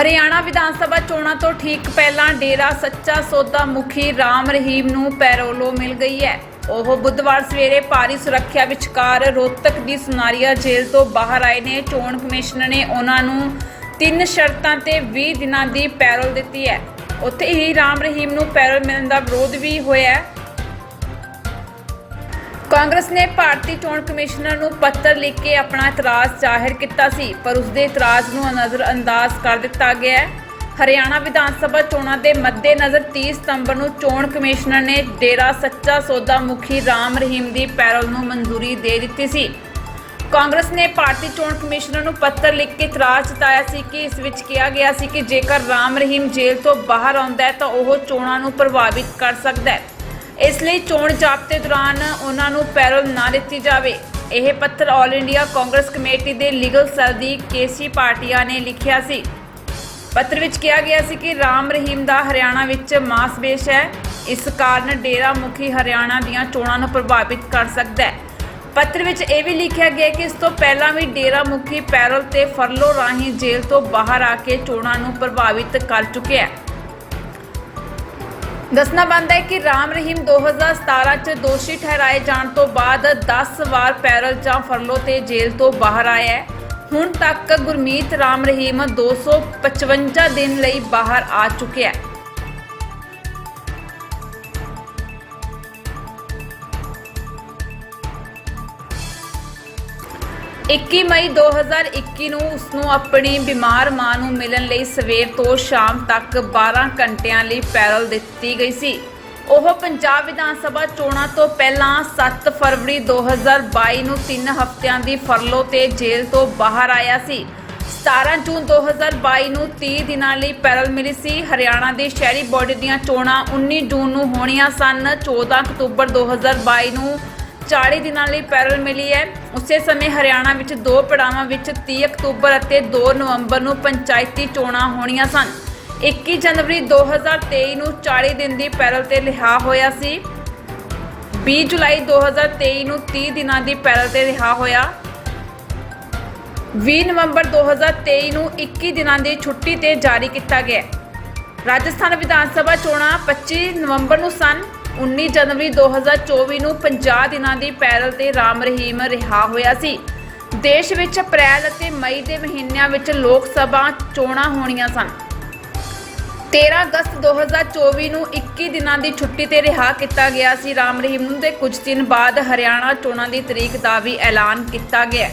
ਹਰਿਆਣਾ ਵਿਧਾਨ ਸਭਾ ਚੋਣਾਂ ਤੋਂ ਠੀਕ ਪਹਿਲਾਂ ਡੇਰਾ ਸੱਚਾ ਸੌਦਾ ਮੁਖੀ ਰਾਮ ਰਹੀਮ ਨੂੰ ਪੈਰੋਲੋ ਮਿਲ ਗਈ ਹੈ। ਉਹ ਬੁੱਧਵਾਰ ਸਵੇਰੇ ਭਾਰੀ ਸੁਰੱਖਿਆ ਵਿਚਕਾਰ ਰੋਹਤਕ ਦੀ ਸੁਨਾਰੀਆ ਜੇਲ੍ਹ ਤੋਂ ਬਾਹਰ ਆਏ ਨੇ। ਚੋਣ ਕਮਿਸ਼ਨਰ ਨੇ ਉਹਨਾਂ ਨੂੰ ਤਿੰਨ ਸ਼ਰਤਾਂ ਤੇ 20 ਦਿਨਾਂ ਦੀ ਪੈਰੋਲ ਦਿੱਤੀ ਹੈ। ਉੱਥੇ ਹੀ ਰਾਮ ਰਹੀਮ ਨੂੰ ਪੈਰੋਲ ਮਿਲਣ ਦਾ ਵਿਰੋਧ ਵੀ ਹੋਇਆ ਕਾਂਗਰਸ ਨੇ ਭਾਰਤੀ ਚੋਣ ਕਮਿਸ਼ਨਰ ਨੂੰ ਪੱਤਰ ਲਿਖ ਕੇ ਆਪਣਾ ਇਤਰਾਜ਼ ਜ਼ਾਹਿਰ ਕੀਤਾ ਸੀ, ਪਰ ਉਸ ਦੇ ਇਤਰਾਜ਼ ਨੂੰ ਨਜ਼ਰਅੰਦਾਜ਼ ਕਰ ਦਿੱਤਾ ਗਿਆ ਹੈ। ਹਰਿਆਣਾ ਵਿਧਾਨ ਸਭਾ ਚੋਣਾਂ ਦੇ ਮੱਦੇਨਜ਼ਰ 30 ਸਤੰਬਰ ਨੂੰ ਚੋਣ ਕਮਿਸ਼ਨਰ ਨੇ ਡੇਰਾ ਸੱਚਾ ਸੌਦਾ ਮੁਖੀ ਰਾਮ ਰਹੀਮ ਦੀ ਪੈਰੋਲ ਨੂੰ ਮਨਜ਼ੂਰੀ ਦੇ ਦਿੱਤੀ ਸੀ। ਕਾਂਗਰਸ ਨੇ ਭਾਰਤੀ ਚੋਣ ਕਮਿਸ਼ਨਰ ਨੂੰ ਪੱਤਰ ਲਿਖ ਕੇ ਇਤਰਾਜ਼ ਜਤਾਇਆ ਸੀ ਕਿ ਇਸ ਵਿੱਚ ਕਿਹਾ ਗਿਆ ਸੀ ਕਿ ਜੇਕਰ ਰਾਮ ਰਹੀਮ ਜੇਲ੍ਹ ਤੋਂ ਬਾਹਰ ਆਉਂਦਾ ਹੈ ਤਾਂ ਉਹ ਚੋਣਾਂ ਨੂੰ ਪ੍ਰਭਾਵਿਤ ਕਰ ਸਕਦਾ ਹੈ। ਇਸ ਲਈ ਚੋਣ ਜ਼ਾਬਤੇ ਦੌਰਾਨ ਉਹਨਾਂ ਨੂੰ ਪੈਰੋਲ ਨਾ ਦਿੱਤੀ ਜਾਵੇ। ਇਹ ਪੱਤਰ ਆਲ ਇੰਡੀਆ ਕਾਂਗਰਸ ਕਮੇਟੀ ਦੇ ਲੀਗਲ ਸੈੱਲ ਦੀ ਕੇਸੀ ਪਾਰਟੀਆ ਨੇ ਲਿਖਿਆ ਸੀ। ਪੱਤਰ ਵਿੱਚ ਕਿਹਾ ਗਿਆ ਸੀ ਕਿ ਰਾਮ ਰਹੀਮ ਦਾ ਹਰਿਆਣਾ ਵਿੱਚ ਮਾਸਬੇਸ਼ ਹੈ। ਇਸ ਕਾਰਨ ਡੇਰਾ ਮੁਖੀ ਹਰਿਆਣਾ ਦੀਆਂ ਚੋਣਾਂ ਨੂੰ ਪ੍ਰਭਾਵਿਤ ਕਰ ਸਕਦਾ ਹੈ। ਪੱਤਰ ਵਿੱਚ ਇਹ ਵੀ ਲਿਖਿਆ ਗਿਆ ਕਿ ਇਸ ਤੋਂ ਪਹਿਲਾਂ ਵੀ ਡੇਰਾ ਮੁਖੀ ਪੈਰੋਲ ਤੇ ਫਰਲੋ ਰਾਹੀਂ ਜੇਲ੍ਹ ਤੋਂ ਬਾਹਰ ਆ ਕੇ ਚੋਣਾਂ ਨੂੰ ਪ੍ਰਭਾਵਿਤ ਕਰ ਚੁੱਕਿਆ ਹੈ। ਦੱਸਣਾ ਬਣਦਾ ਹੈ ਕਿ ਰਾਮ ਰਹੀਮ 2017 ਚ ਦੋਸ਼ੀ ਠਹਿਰਾਏ ਜਾਣ ਤੋਂ ਬਾਅਦ 10 ਵਾਰ ਪੈਰਲ ਜਾਂ ਫਰਲੋ ਤੇ ਜੇਲ੍ਹ ਤੋਂ ਬਾਹਰ ਆਇਆ ਹੈ। ਹੁਣ ਤੱਕ ਗੁਰਮੀਤ ਰਾਮ ਰਹੀਮ 255 ਦਿਨ ਲਈ ਬਾਹਰ ਆ ਚੁੱਕਿਆ ਹੈ। 21 ਮਈ 2021 ਨੂੰ ਉਸ ਨੂੰ ਆਪਣੀ ਬਿਮਾਰ ਮਾਂ ਨੂੰ ਮਿਲਣ ਲਈ ਸਵੇਰ ਤੋਂ ਸ਼ਾਮ ਤੱਕ 12 ਘੰਟਿਆਂ ਲਈ ਪੈਰਲ ਦਿੱਤੀ ਗਈ ਸੀ। ਉਹ ਪੰਜਾਬ ਵਿਧਾਨ ਸਭਾ ਚੋਣਾਂ ਤੋਂ ਪਹਿਲਾਂ 7 ਫਰਵਰੀ 2022 ਨੂੰ 3 ਹਫ਼ਤਿਆਂ ਦੀ ਫਰਲੋ ਤੇ ਜੇਲ੍ਹ ਤੋਂ ਬਾਹਰ ਆਇਆ ਸੀ। 17 ਜੂਨ 2022 ਨੂੰ 30 ਦਿਨਾਂ ਲਈ ਪੈਰਲ ਮਿਲੀ ਸੀ। ਹਰਿਆਣਾ ਦੇ ਸ਼ਹਿਰੀ ਬੋਰਡ ਦੀਆਂ ਚੋਣਾਂ 19 ਜੂਨ ਨੂੰ ਹੋਣੀਆਂ ਸਨ। 14 ਅਕਤੂਬਰ 2022 ਨੂੰ 40 ਦਿਨਾਂ ਲਈ ਪੈਰਲ ਮਿਲੀ ਹੈ। ਉਸੇ ਸਮੇਂ ਹਰਿਆਣਾ ਵਿੱਚ ਦੋ ਪੜਾਵਾਂ ਵਿੱਚ 30 ਅਕਤੂਬਰ ਅਤੇ 2 ਨਵੰਬਰ ਨੂੰ ਪੰਚਾਇਤੀ ਚੋਣਾਂ ਹੋਣੀਆਂ ਸਨ। 21 ਜਨਵਰੀ 2023 ਨੂੰ 40 ਦਿਨ ਦੀ ਪੈਰਲ ਤੇ ਰਿਹਾ ਹੋਇਆ ਸੀ। 20 ਜੁਲਾਈ 2023 ਨੂੰ 30 ਦਿਨਾਂ ਦੀ ਪੈਰਲ ਤੇ ਰਿਹਾ ਹੋਇਆ। 20 ਨਵੰਬਰ 2023 ਨੂੰ 21 ਦਿਨਾਂ ਦੀ ਛੁੱਟੀ ਤੇ ਜਾਰੀ ਕੀਤਾ ਗਿਆ। ਰਾਜਸਥਾਨ ਵਿਧਾਨ ਸਭਾ ਚੋਣਾਂ 25 ਨਵੰਬਰ ਨੂੰ ਸਨ। 19 ਜਨਵਰੀ 2024 ਨੂੰ 50 ਦਿਨਾਂ ਦੀ ਪੈਰਲ ਤੇ ਰਾਮ ਰਹੀਮ ਰਿਹਾ ਹੋਇਆ ਸੀ। ਦੇਸ਼ ਵਿੱਚ ਅਪ੍ਰੈਲ ਅਤੇ ਮਈ ਦੇ ਮਹੀਨਿਆਂ ਵਿੱਚ ਲੋਕ ਸਭਾ ਚੋਣਾਂ ਹੋਣੀਆਂ ਸਨ। 13 ਅਗਸਤ 2024 ਨੂੰ 21 ਦਿਨਾਂ ਦੀ ਛੁੱਟੀ ਤੇ ਰਿਹਾ ਕੀਤਾ ਗਿਆ ਸੀ। ਰਾਮ ਰਹੀਮ ਨੂੰ ਦੇ ਕੁਝ ਦਿਨ ਬਾਅਦ ਹਰਿਆਣਾ ਚੋਣਾਂ ਦੀ ਤਰੀਕ ਦਾ ਵੀ ਐਲਾਨ ਕੀਤਾ ਗਿਆ।